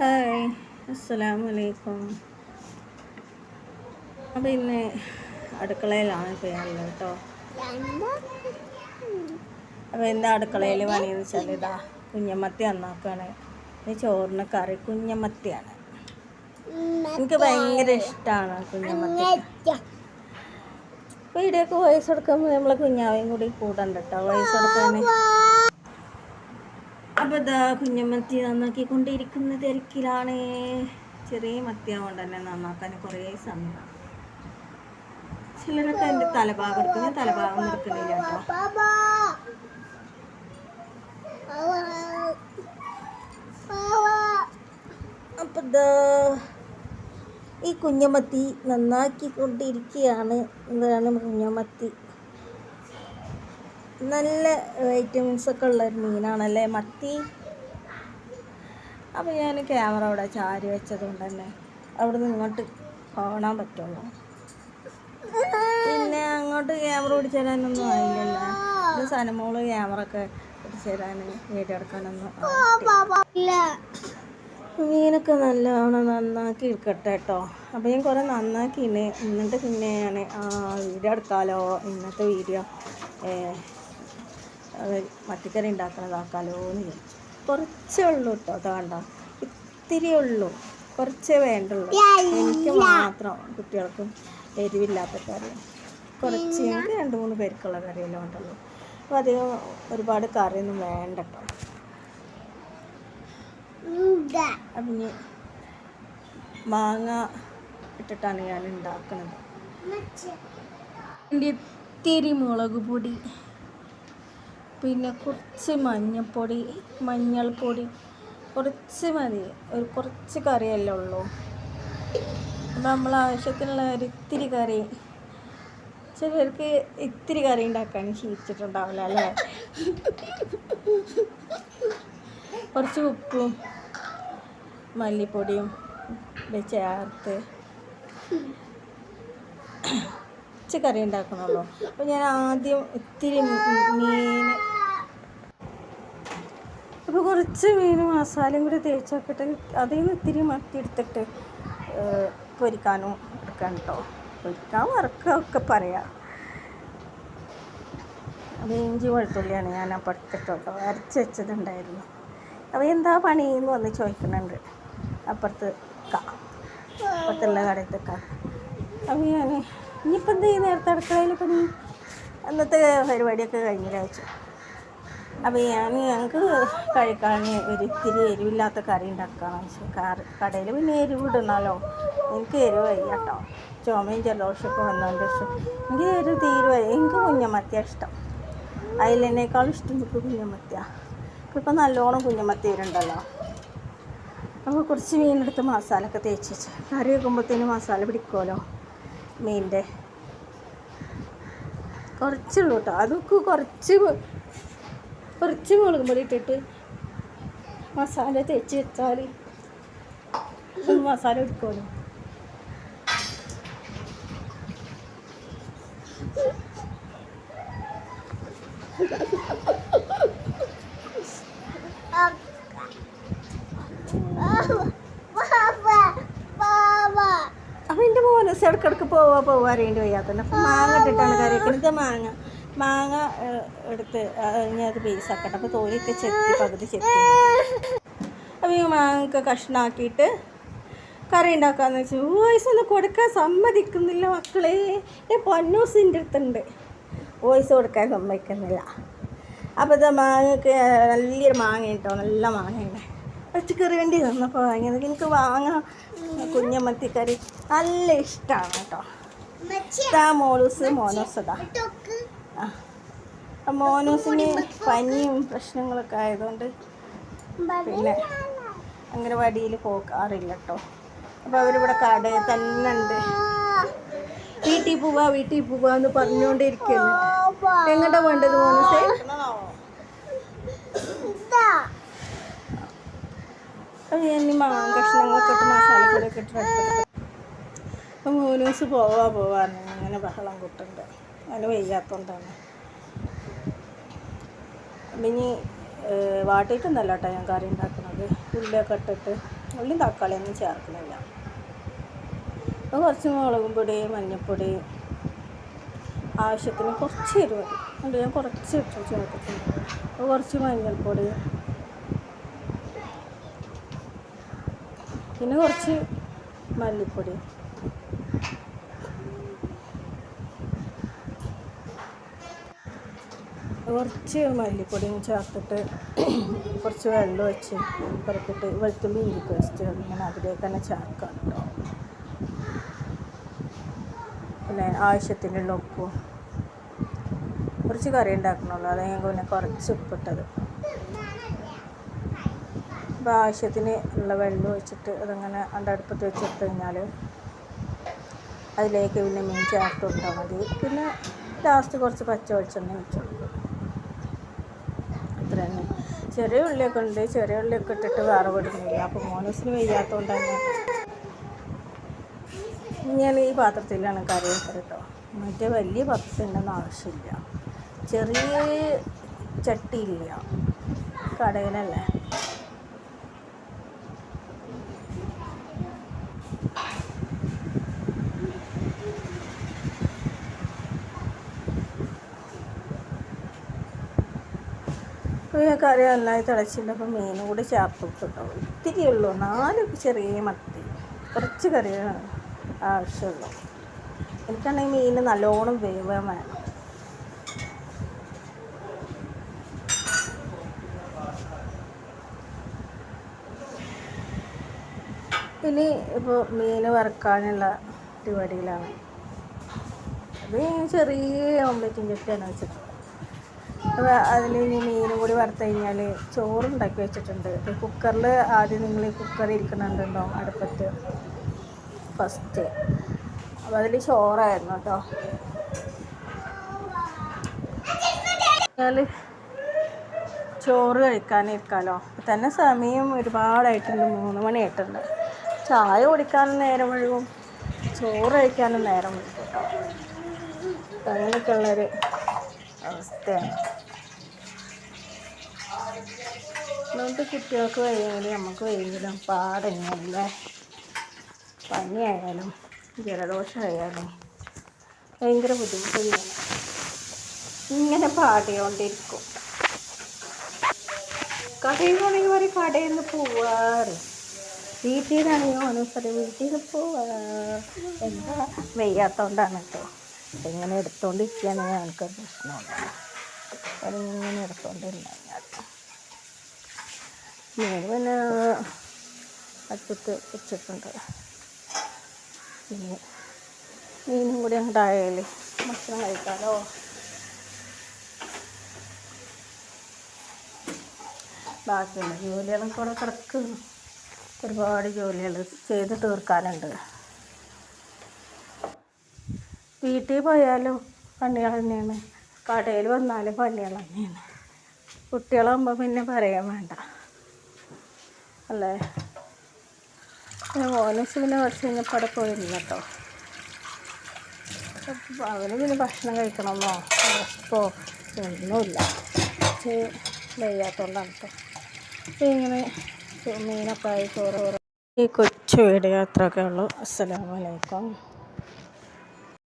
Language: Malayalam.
ഹായ് അസ്സലാമു അലൈക്കും അപ്പം ഇന്ന് അടുക്കളയിലാണ് ഞാനുള്ളത് കേട്ടോ. അപ്പോൾ എന്താ അടുക്കളയിൽ പണിയെന്ന് വെച്ചാൽ ഇതാ കുഞ്ഞമത്തി നന്നാക്കുകയാണ് ഈ ചോറിന് കറി കുഞ്ഞമത്തിയാണ് എനിക്ക് ഭയങ്കര ഇഷ്ടമാണ് കുഞ്ഞമത്തി വീഡിയോക്ക് വോയിസ് കൊടുക്കുമ്പോൾ നമ്മളെ കുഞ്ഞാവയും കൂടി കൂടണ്ട കേട്ടോ വോയിസ് കൊടുക്കാൻ കുഞ്ഞമ്മത്തി കുഞ്ഞമത്തി നന്നാക്കിക്കൊണ്ടിരിക്കുന്ന തിരക്കിലാണ്. ചെറിയ മത്തിയാവുകൊണ്ട് തന്നെ നന്നാക്കാൻ കുറേ സമയം. ചിലരൊക്കെ എന്റെ തലഭാഗം എടുക്കുന്ന തലഭാഗം എടുക്കുന്നില്ല ഈ കുഞ്ഞമത്തി നന്നാക്കിക്കൊണ്ടിരിക്കുകയാണ്. എന്താണ് കുഞ്ഞമത്തി നല്ല വൈറ്റമിൻസ് ഒക്കെ ഉള്ളൊരു മീനാണല്ലേ മത്തി? അപ്പോൾ ഞാൻ ക്യാമറ അവിടെ ചാരി വെച്ചത് കൊണ്ട് തന്നെ അവിടെ നിന്ന് ഇങ്ങോട്ട് കാണാൻ പറ്റുള്ളൂ. പിന്നെ അങ്ങോട്ട് ക്യാമറ പിടിച്ചു തരാനൊന്നും ആയില്ലല്ലോ സനമോൾ ക്യാമറ ഒക്കെ പിടിച്ചു തരാൻ വീഡിയോ എടുക്കാനൊന്നും. മീനൊക്കെ നല്ലോണം നന്നാക്കി ഇരിക്കട്ടെ കേട്ടോ അപ്പോൾ ഞാൻ കുറേ നന്നാക്കി എന്നിട്ട് പിന്നെ ഞാൻ ആ വീഡിയോ എടുക്കാമല്ലോ ഇന്നത്തെ വീഡിയോ മത്തിക്കറി ഉണ്ടാക്കണതാക്കാലോ എന്ന് വിചാരിച്ചു. കുറച്ചേ ഉള്ളൂ കേട്ടോ അത് വേണ്ട ഇത്തിരി ഉള്ളൂ. കുറച്ചേ വേണ്ടുള്ളൂ. എനിക്ക് മാത്രം കുട്ടികൾക്കും എരിവില്ലാത്ത കറി കുറച്ച് രണ്ട് മൂന്ന് പേർക്കുള്ള കറിയെല്ലാം ഉണ്ടല്ലോ. അപ്പോൾ അധികം ഒരുപാട് കറിയൊന്നും വേണ്ട അപ്പം മാങ്ങ ഇട്ടിട്ടാണ് ഞാൻ ഉണ്ടാക്കുന്നത് ഇത്തിരി മുളക് പൊടി. പിന്നെ കുറച്ച് മഞ്ഞൾപ്പൊടി മഞ്ഞൾപ്പൊടി കുറച്ച് മതി. ഒരു കുറച്ച് കറിയല്ലേ ഉള്ളൂ. അപ്പം നമ്മൾ ആവശ്യത്തിനുള്ള ഒരു ഇത്തിരി കറി. ചിലർക്ക് ഇത്തിരി കറി ഉണ്ടാക്കാൻ ശീലിച്ചിട്ടുണ്ടാവില്ല അല്ലേ? കുറച്ച് ഉപ്പും മല്ലിപ്പൊടിയും ചേർത്ത് കുറച്ച് കറി ഉണ്ടാക്കണമല്ലോ അപ്പോൾ ഞാൻ ആദ്യം ഇത്തിരി മീൻ അപ്പോൾ കുറച്ച് മീൻ മസാലയും കൂടി തേച്ച് വെക്കട്ടെ അതിൽ നിന്ന് ഇത്തിരി മത്തി എടുത്തിട്ട് പൊരിക്കാനും എടുക്കാൻ കേട്ടോ പൊരിക്കാൻ വറക്കുക ഒക്കെ പറയാം. അത് ഇഞ്ചി വെളുത്തുള്ളിയാണ് ഞാൻ ആ എടുത്തിട്ട് അരച്ച് വെച്ചതുണ്ടായിരുന്നു. അപ്പോൾ എന്താ പണി എന്ന് വന്ന് ചോദിക്കുന്നുണ്ട്. അപ്പുറത്ത് അപ്പുറത്തുള്ള കടയിൽ അപ്പോൾ ഞാൻ ഇനിയിപ്പോൾ എന്ത് നേരത്തെ അടുക്കളയിൽ പണി അന്നത്തെ പരിപാടിയൊക്കെ കഴിഞ്ഞില്ല വെച്ചു? അപ്പോൾ ഞാൻ ഞങ്ങൾക്ക് കഴിക്കാൻ ഒരു ഇത്തിരി എരിവില്ലാത്ത കറി ഉണ്ടാക്കണം കറി കടയിൽ പിന്നെ എരിവ് ഇടണമല്ലോ എനിക്ക് എരിവ് വയ്യ കേട്ടോ ചുമയും ജലദോഷമൊക്കെ വന്നതുകൊണ്ട് പക്ഷെ എനിക്ക് എരിവ് തീരുവ എനിക്ക് കുഞ്ഞമത്തിയ ഇഷ്ടം. അതിലെന്നേക്കാളും ഇഷ്ടം എനിക്ക് കുഞ്ഞമത്തിയ ഇപ്പം നല്ലോണം കുഞ്ഞമത്തി വരുന്നുണ്ടല്ലോ അപ്പോൾ കുറച്ച് മീനെടുത്ത് മസാല ഒക്കെ തേച്ച് വെച്ച്. കറി വെക്കുമ്പോഴത്തേന് മസാല പിടിക്കുമല്ലോ മീനിന്റെ. കുറച്ചുള്ളൂ കേട്ടോ അതൊക്കെ കുറച്ച് കുറച്ച് മുളക് പൊടി ഇട്ടിട്ട് മസാല തേച്ച് വെച്ചാൽ മസാല എടുക്കുമല്ലോ എന്റെ മോനസ് ഇടക്കിടക്ക് പോവാ പോവാ അറിയേണ്ടി വയ്യാത്തന്നെ മാങ്ങ ഇട്ടിട്ടാണ് വെക്കുന്നത് മാങ്ങ. മാങ്ങ എടുത്ത് ഞാൻ അത് പീസ് ആക്കട്ടെ അപ്പോൾ തോലിയൊക്കെ ചെത്തി പകുതി ചെത്തി. അപ്പോൾ ഈ മാങ്ങക്ക് കഷ്ണാക്കിയിട്ട് കറി ഉണ്ടാക്കാന്ന് വെച്ചു. വോയിസ് ഒന്നും കൊടുക്കാൻ സമ്മതിക്കുന്നില്ല മക്കളെ. ഏ പൊന്നൂസിന്റെ അടുത്തുണ്ട്. വോയിസ് കൊടുക്കാൻ സമ്മതിക്കുന്നില്ല. അപ്പോൾ ഇത് മാങ്ങക്ക് നല്ലൊരു മാങ്ങ കേട്ടോ നല്ല മാങ്ങയുണ്ട് പച്ചക്കറി വേണ്ടി തന്നപ്പോൾ വാങ്ങിയത് എനിക്ക് മാങ്ങ കറി നല്ല ഇഷ്ടമാണ് കേട്ടോ. ഇതാ മോളൂസ് ആ മോനൂസിന് പനിയും പ്രശ്നങ്ങളൊക്കെ ആയതുകൊണ്ട് പിന്നെ അംഗനവാടിയിൽ പോകാറില്ല കേട്ടോ അപ്പോൾ അവരിവിടെ കടയിൽ തന്നെ ഉണ്ട്. വീട്ടിൽ പോവാ വീട്ടിൽ പോവാ എന്ന് പറഞ്ഞുകൊണ്ടിരിക്കുന്നു. എങ്ങോട്ടാ വേണ്ടത് മോനൂസേ മാങ്ങ കഷ്ണങ്ങളൊക്കെ ഇട്ട് മസാലപ്പൊടിയൊക്കെ ഇട്ട് അപ്പം മോനൂസ് പോവാ പോവാന്ന് അങ്ങനെ ബഹളം കൂട്ടുണ്ട്. അതിന് വയ്യാത്തതുകൊണ്ടാണ് പിന്നെ വാട്ടിയിട്ടൊന്നല്ല കേട്ടോ ഞാൻ കറി ഉണ്ടാക്കുന്നത് ഉള്ളിയൊക്കെ ഇട്ടിട്ട് ഉള്ളിയും തക്കാളിയൊന്നും ചേർക്കുന്നില്ല അപ്പോൾ കുറച്ച് മുളകും പൊടി മഞ്ഞൾപ്പൊടി ആവശ്യത്തിന് കുറച്ച് എരിവ്. അല്ല ഞാൻ കുറച്ച് ഇട്ട് ചേർത്തിട്ടുണ്ട്. അപ്പോൾ കുറച്ച് മഞ്ഞൾപ്പൊടി. പിന്നെ കുറച്ച് മല്ലിപ്പൊടി. കുറച്ച് മല്ലിപ്പൊടിയും ചേർത്തിട്ട് കുറച്ച് വെള്ളം വെച്ച് പുറത്തിട്ട് വെളുത്തുള്ളി ഇഞ്ചി പേസ്റ്റ് ഇങ്ങനെ അതിലേക്ക് തന്നെ ചേർക്കാം കേട്ടോ പിന്നെ ആവശ്യത്തിനുള്ള ഉപ്പും. കുറച്ച് കറി ഉണ്ടാക്കണുള്ളൂ. അത് പിന്നെ കുറച്ച് ഉപ്പിട്ടത്. അപ്പോൾ ആവശ്യത്തിന് ഉള്ള വെള്ളം ഒഴിച്ചിട്ട് അതങ്ങനെ അതിന്റെ അടുപ്പത്ത് വെച്ചിട്ട് കഴിഞ്ഞാൽ അതിലേക്ക് പിന്നെ മീൻ ചേർത്ത് കൊടുത്താൽ മതി. പിന്നെ ലാസ്റ്റ് കുറച്ച് പച്ച വെളിച്ചെണ്ണ ഒഴിച്ച് കൊടുക്കും. തന്നെ. ചെറിയ ഉള്ളിയൊക്കെ ഉണ്ട് ചെറിയ ഉള്ളിയൊക്കെ ഇട്ടിട്ട് വേറെ വിടുന്നില്ല അപ്പോൾ മോനസിന് വയ്യാത്തതുകൊണ്ട് തന്നെ ഞാൻ ഈ പാത്രത്തിലാണ് കറി വെച്ചത് കേട്ടോ മറ്റേ വലിയ പാത്രത്തിന്റെ ആവശ്യമില്ല. ചെറിയ ചട്ടിയില്ല. കടയിലല്ലേ? ഈ കറി നന്നായി തിളച്ചിട്ടപ്പോൾ മീനും കൂടി ചേർത്ത് കേട്ടോ. ഇത്തിരി ഉള്ളൂ. നാല് ചെറിയ മത്തി. കുറച്ച് കറിയാണ് ആവശ്യമുള്ളൂ. എനിക്കാണെങ്കിൽ മീൻ നല്ലോണം വേവാൻ വേണം. ഇനി ഇപ്പോൾ മീൻ വറുക്കാനുള്ള പരിപാടിയിലാണ് അത് ചെറിയ ഓംലെറ്റിന്റെ ഒക്കെയാണ് വെച്ചിട്ടുള്ളത്. അതിൽ ഇനി മീനും കൂടി വറുത്ത് കഴിഞ്ഞാൽ ചോറുണ്ടാക്കി വെച്ചിട്ടുണ്ട്. കുക്കറിൽ ആദ്യം നിങ്ങൾ കുക്കർ ഇരിക്കുന്നുണ്ടോ അടുപ്പത്ത്. ഫസ്റ്റ് അപ്പോൾ അതിൽ ചോറായിരുന്നു കേട്ടോ. ചോറ് കഴിക്കാനിരിക്കാമല്ലോ അപ്പം തന്നെ സമയം ഒരുപാടായിട്ടുണ്ട്. മൂന്ന് മണിയായിട്ടുണ്ട്. ചായ കുടിക്കാനും നേരം ഒഴിവും ചോറ് കഴിക്കാനും നേരം ഒഴിവും കേട്ടോ. അങ്ങനെയൊക്കെയുള്ളൊരു അവസ്ഥയാണ്. അതുകൊണ്ട് കുട്ടികൾക്ക് വയ്യെങ്കിലും നമുക്ക് വയ്യെങ്കിലും പാടെങ്ങനെയല്ലേ പനിയായാലും ജലദോഷമായാലും ഭയങ്കര ബുദ്ധിമുട്ട് തന്നെയാണ് ഇങ്ങനെ പാടിയോണ്ടിരിക്കും കടയിൽ നിന്നാണെങ്കിൽ പറയും കടയിൽ നിന്ന് പോവാറ്. വീട്ടിൽ നിന്നാണെങ്കിൽ മനസ്സറി വീട്ടിൽ നിന്ന് പോവാ. എന്താ വെയ്യാത്തോണ്ടാണ് കേട്ടോ ഇങ്ങനെ എടുത്തോണ്ടിരിക്കുകയാണെങ്കിൽ എനിക്കൊരു പ്രശ്നമുണ്ടാകും അതിങ്ങനെ എടുത്തോണ്ടിരുന്നാൽ മീൻ പിന്നെ അടുപ്പത്ത് വെച്ചിട്ടുണ്ട്. പിന്നെ മീനും കൂടി അങ്ങോട്ടായാലേ ഭക്ഷണം കഴിക്കാമല്ലോ ബാക്കിയുള്ള ജോലികളും കൂടെ കിടക്കുന്നു ഒരുപാട് ജോലികൾ ചെയ്ത് തീർക്കാനുണ്ട്. വീട്ടിൽ പോയാലും പണികൾ തന്നെയാണ്. കടയിൽ വന്നാലും പണികൾ തന്നെയാണ്. കുട്ടികളാകുമ്പോൾ പിന്നെ പറയാൻ വേണ്ട. അല്ലേ? പിന്നെ മോനസ് പിന്നെ കുറച്ച് കഴിഞ്ഞപ്പോൾ അവിടെ പോയിരുന്നു കേട്ടോ. അവന് പിന്നെ ഭക്ഷണം കഴിക്കണമെന്നോ വിശപ്പോ ഒന്നുമില്ല. വയ്യാത്തോണ്ടാണ് കേട്ടോ ഇങ്ങനെ മീനൊക്കെ ആയി ചോറ് ഈ കൊച്ചു വീട് യാത്രയൊക്കെ ഉള്ളൂ. അസ്സലാമലൈക്കും